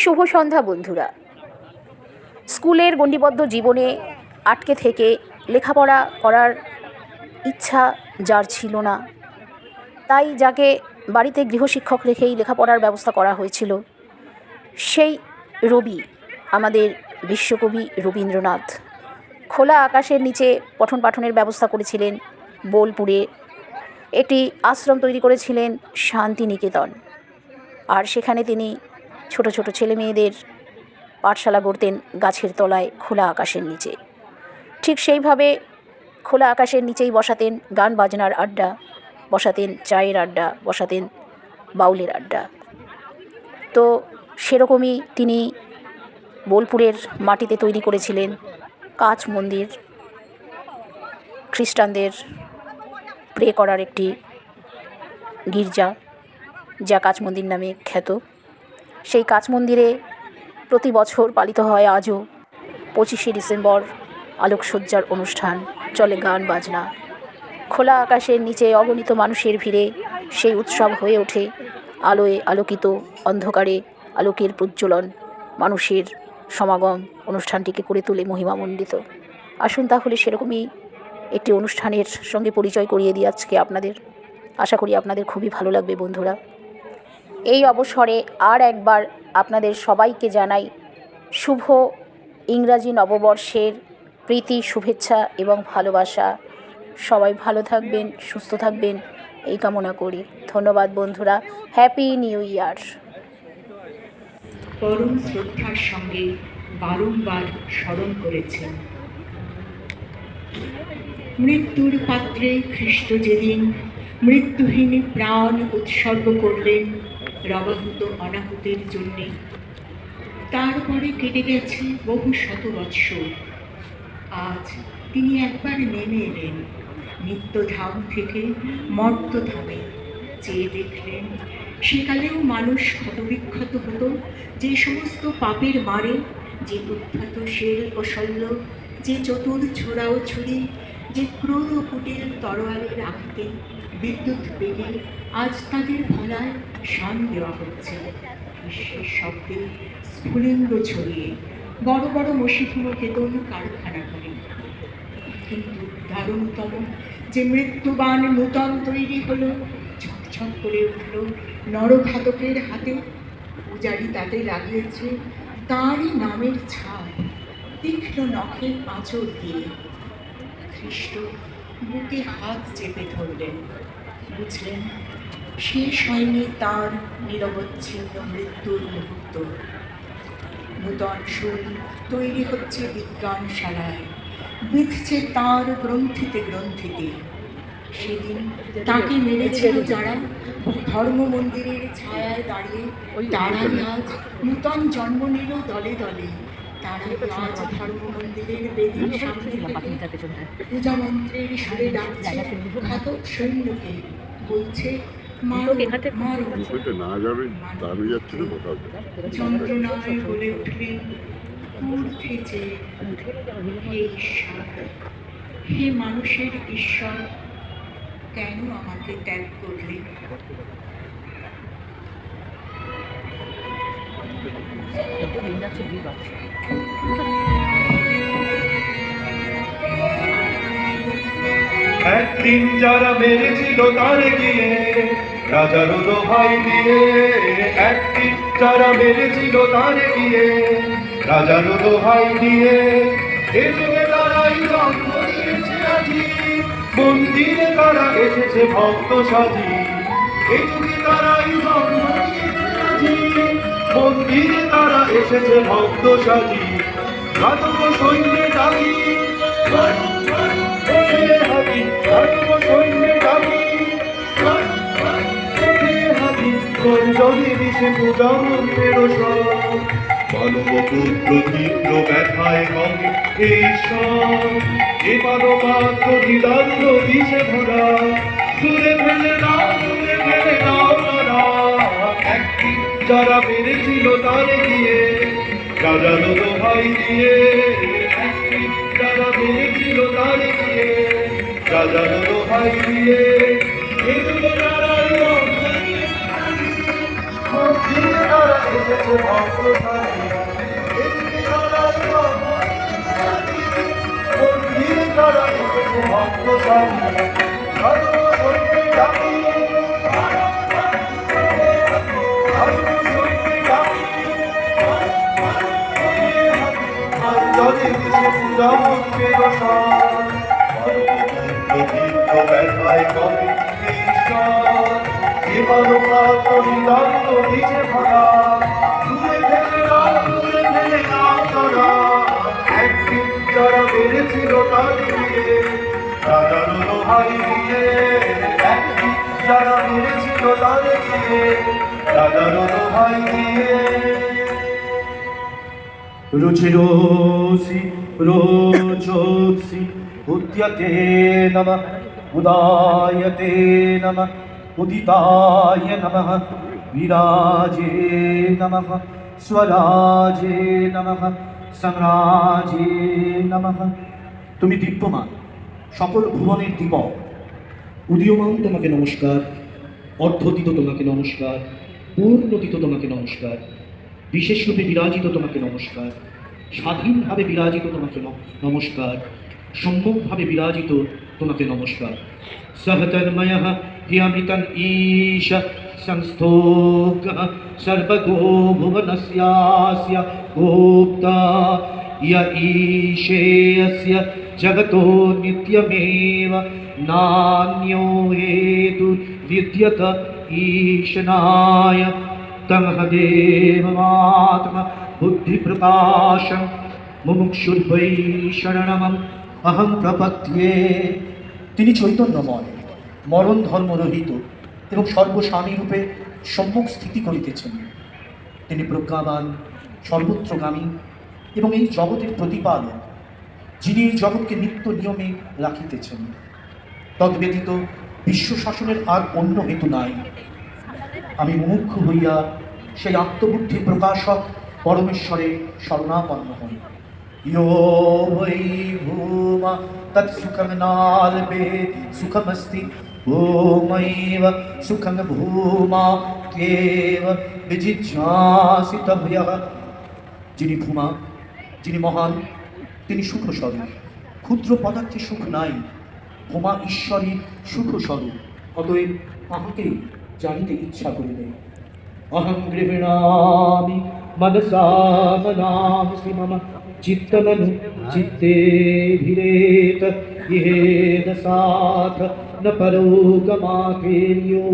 শুভ সন্ধ্যা, বন্ধুরা। স্কুলের গণ্ডিবদ্ধ জীবনে আটকে থেকে লেখাপড়া করার ইচ্ছা যার ছিল না। তাই যাকে বাড়িতে গৃহশিক্ষক রেখেই লেখাপড়ার ব্যবস্থা করা হয়েছিল, সেই রবি, আমাদের বিশ্বকবি রবীন্দ্রনাথ। খোলা আকাশের নিচে পঠন পাঠনের ব্যবস্থা করেছিলেন বোলপুরে। একটি আশ্রম তৈরি করেছিলেন শান্তিনিকেতন। আর সেখানে তিনি ছোট ছোট ছেলে মেয়েদের পাঠশালা গড়তেন গাছের তলায় খোলা আকাশের নিচে। ঠিক সেইভাবে খোলা আকাশের নিচেই বসাতেন গান বাজনার আড্ডা, বসাতেন চায়ের আড্ডা, বসাতেন বাউলের আড্ডা। তো সেরকমই তিনি বোলপুরের মাটিতে তৈরি করেছিলেন কাচ মন্দির। খ্রিস্টানদের প্রে করার একটি গির্জা, যা কাচ মন্দির নামে খ্যাত। সেই কাচ মন্দিরে প্রতি বছর পালিত হয় আজও পঁচিশে ডিসেম্বর আলোকসজ্জার অনুষ্ঠান। চলে গান, বাজনা। খোলা আকাশের নিচে অগণিত মানুষের ভিড়ে সেই উৎসব হয়ে ওঠে। আলোয় আলোকিত অন্ধকারে আলোকের প্রজ্বলন মানুষের সমাগম অনুষ্ঠানটিকে করে তোলে মহিমামণ্ডিত। আসুন তাহলে সেরকমই একটি অনুষ্ঠানের সঙ্গে পরিচয় করিয়ে দিই আজকে আপনাদের। আশা করি আপনাদের খুবই ভালো লাগবে বন্ধুরা। এই অবসরে আর একবার আপনাদের সবাইকে জানাই শুভ ইংরাজি নববর্ষের প্রীতি, শুভেচ্ছা এবং ভালোবাসা। সবাই ভালো থাকবেন, সুস্থ থাকবেন, এই কামনা করি। ধন্যবাদ বন্ধুরা হ্যাপি নিউ ইয়ার পরম শ্রদ্ধার সঙ্গে বারংবার স্মরণ করেছেন। মৃত্যুর পাত্রে খ্রিস্ট যেদিন মৃত্যুহীন প্রাণ উৎসর্গ করলেন রবাহুত অনাহুতের জন্যে। তারপরে কেটে গেছে বহু শত বৎসর আজ তিনি একবার নেমে এলেন। নিত্যধাম থেকে মর্তধামে। চেয়ে দেখলেন সেকালেও মানুষ ক্ষতবিক্ষত হতো। যে সমস্ত পাপের মারে, যে উদ্ধত শেল ও শল্য যে চতুর ছোড়াও ছুরি, যে ক্রোধ কুটিল তরোয়ালের আঘাতে বিদ্যুৎ বেগে আজ তাদের ভলায় শান দেওয়া হচ্ছে। বিশ্বের শব্দে স্ফুলিঙ্গ ছড়িয়ে বড় বড় মসিধুম কেতন কারখানা করে। কিন্তু দারুণতম যে মৃত্যুবান নূতন তৈরি হলো ছটছট করে উঠল নরঘাতকের হাতে। পূজারি তাতে লাগিয়েছে তারই নামের ছাপ, তীক্ষ্ণ নখের আঁচড় দিয়ে। খ্রিস্ট বুকে হাত চেপে ধরলেন। বুঝলেন শেষ হয়নি তার নিরবচ্ছিন্ন মৃত্যুর মুহূর্ত। নূতন সুর তৈরি হচ্ছে বিজ্ঞানশালায় বিধছে তার গ্রন্থিতে গ্রন্থিতে। সেদিন তাকে মেরেছিল যারা ধর্ম মন্দিরের ছায়ায় দাঁড়িয়ে তারাই আজ নূতন জন্ম নিল দলে দলে। তারাই আজ ধর্ম মন্দিরের বেদির সামনে পূজা মন্ত্রের সুরে ডাকছে ঘাতক সৈন্যকে। বলছে মারো মারো। ওইটা না যাবে দাঁড়িয়ে যাচ্ছে না কোথাও? যন্ত্রণায় বলে উঠলেন ঊর্ধ্বে হে ঈশ্বর হে মানুষের ঈশ্বর কেন আমাকে ত্যাগ করলে? একদিন যারা মেরেছিল তার গিয়ে, রাজার দোহাই দিয়ে, একদিন যারা মেরেছিল তার গিয়ে, রাজার দোহাই দিয়ে মন্দিরে তারা এসেছে ভক্ত সাজি। এ যুগে তারাই মন্দিরে তারা এসেছে ভক্ত সাজি। ঘাতক সৈন্যে ওরে হাতি ঘাতক সৈন্যে ডাকি ওরে হাতি তোর জলে দিছে পূজা মন্ত্রের সব মানব পুত্র তীব্র ব্যথায় কমে এই সব এ মানবাত্ম হৃদয় দিছে ভরা দূরে ফেলে দাও দূরে ফেলে না একদিন যারা মেরেছিল তার গিয়ে রাজানো দোহাই দিয়ে একদিন যারা মেরেছিল তার গিয়ে রাজার দোহাই দিয়ে হিন্দু নারায়ণ ভক্তি নারায়ণ ভক্ত ভাই হিন্দু নারায়ণ ভক্তি নারায়ণ ভক্ত ভাই ভাই দিয়ে এক যারা মেরেছিল তাদের দিয়ে দাদার ভাই দিয়ে। রুচি রোসি রোচোসি উদ্যতে নম, উদায়তে নম, উদিতায় নম, বিরাজে নম, স্বরাজে নম সম্রাজে নম। তুমি দীপ্যমান সকল ভুবনের দীপক উদীয়মান তোমাকে নমস্কার অর্ধদিত তোমাকে নমস্কার পূর্ণদিত তোমাকে নমস্কার বিশেষ রূপে বিরাজিত তোমাকে নমস্কার স্বাধীনভাবে বিরাজিত তোমাকে ন- নমস্কার সম্যকভাবে বিরাজিত তোমাকে নমস্কার সহতন্ময় হিয়মৃতন ঈশ সংস্থোগ সর্বগো ভুবনস্যাস্য গোপ্তা य ईशेयस्य जगतो नित्यमेव नान्यो हेतुर्विद्यत ईशनाय तमह देवमात्म बुद्धिप्रकाशं মুমুক্ষুর্বৈ শরণমম অহং প্রপত্য়ে তিনি চৈতন্যময় মরণ ধর্মরহিত এবং সর্বস্বামী রূপে সম্মুখ স্থিতি করিতেছেন তিনি প্রজ্ঞাবান সর্বত্রগামী এবং এই জগতের প্রতিপালক যিনি এই জগৎকে নিত্য নিয়মে রাখিতেছেন, তদ্ব্যতীত বিশ্ব শাসনের আর অন্য হেতু নাই। আমি মুমুক্ষু হইয়া সেই আত্মবুদ্ধি প্রকাশক পরমেশ্বরে শরণাপন্ন হই। কেব যিনি ভূমা, যিনি মহান তিনি সুখস্বরূপ। ক্ষুদ্র পদার্থে সুখ নাই ভূমা ঈশ্বরী সুখস্বরূপ। অতএব তাহাকে জানিতে ইচ্ছা করিবে। অহং গৃহীণামি মনসা মনাংসি মম চিত্তমনু চিত্তে ভিরেত ইহেদ সাথ পরো গমাকের্যো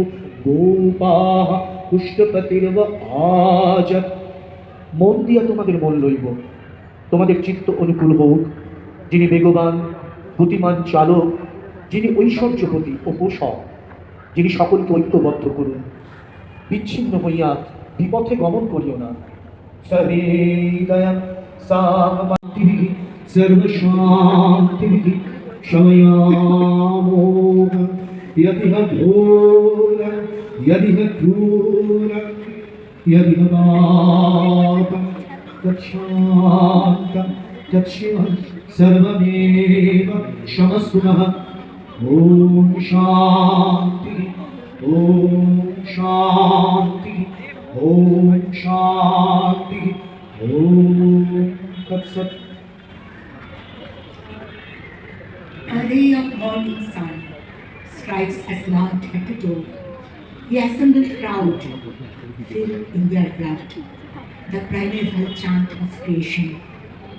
গোপাহ পুষ্টপতির্ব আজ। মন দিয়া তোমাদের মন লইব। তোমাদের চিত্ত অনুকূল হোক যিনি বেগবান গতিমান চালক যিনি ঐশ্বর্যপতি ও পোষক যিনি সকলকে ঐক্যবদ্ধ করুন বিচ্ছিন্ন হইয়া বিপথে গমন করিও না সহৃদয় সামমাতি সর্বশান্তি শময়ামোহ यदिह घोर यदिह क्रूर यदिह पाप तच्छान्त तच्छिवं सर्वमेव क्षमस्व नः ॐ शान्तिः ॐ शान्तिः ॐ शान्तिः ॐ तत्सत् A ray of morning sun strikes aslant at the door. The assembled crowd fill in their blood the primeval chant of creation.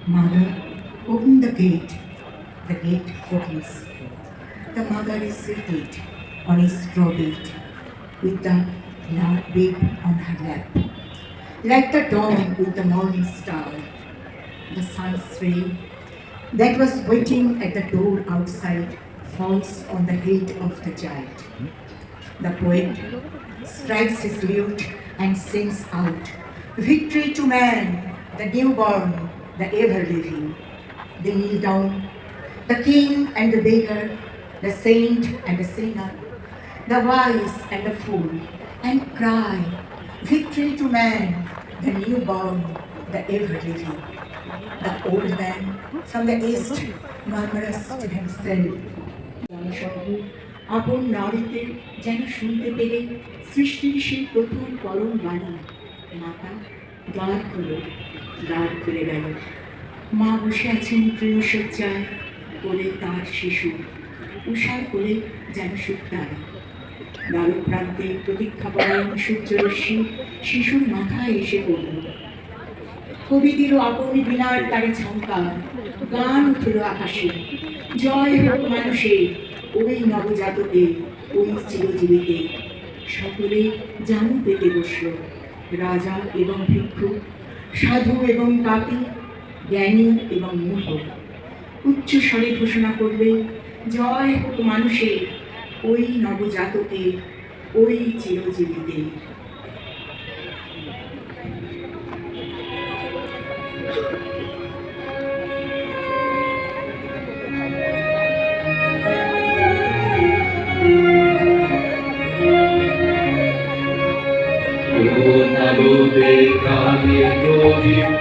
Mother, open the gate. The gate opens. The mother is seated on a straw bed with the large babe on her lap. Like the dawn with the morning star, the sun's ray that was waiting at the door outside falls on the head of the child. The poet strikes his lute and sings out, Victory to man, the newborn, the ever living. They kneel down, the king and the beggar, the saint and the sinner, the wise and the fool, and cry, Victory to man, the newborn, the ever living. The old man from the east murmurs to himself. জনসর্ব আপন নারীতে যেন শুনতে পেলে সৃষ্টির সেই প্রথম পরম বাণী মাতা দ্বার খুলে দ্বার খুলে গেল। মা বসে আছেন প্রিয় শয্যায় কোলে তার শিশু। উষার কোলে যেন সুতারা দ্বার প্রান্তে প্রতীক্ষা পরায়ণ সূর্যরশ্মি শিশুর মাথায় এসে পড়ল। কবি দিল আপন বিনার তারে ঝঙ্কার গান উঠল আকাশে। জয় হোক মানুষে, ওই নবজাতকে, ওই চিরজীবিতে সকলে জানু পেতে বসল। রাজা এবং ভিক্ষু, সাধু এবং কাপি জ্ঞানী এবং মূঢ় উচ্চ স্বরে ঘোষণা করবে, জয় হোক মানুষের, ওই নবজাতকের, ওই চিরজীবিতে ও নবদের কালে প্রদীপ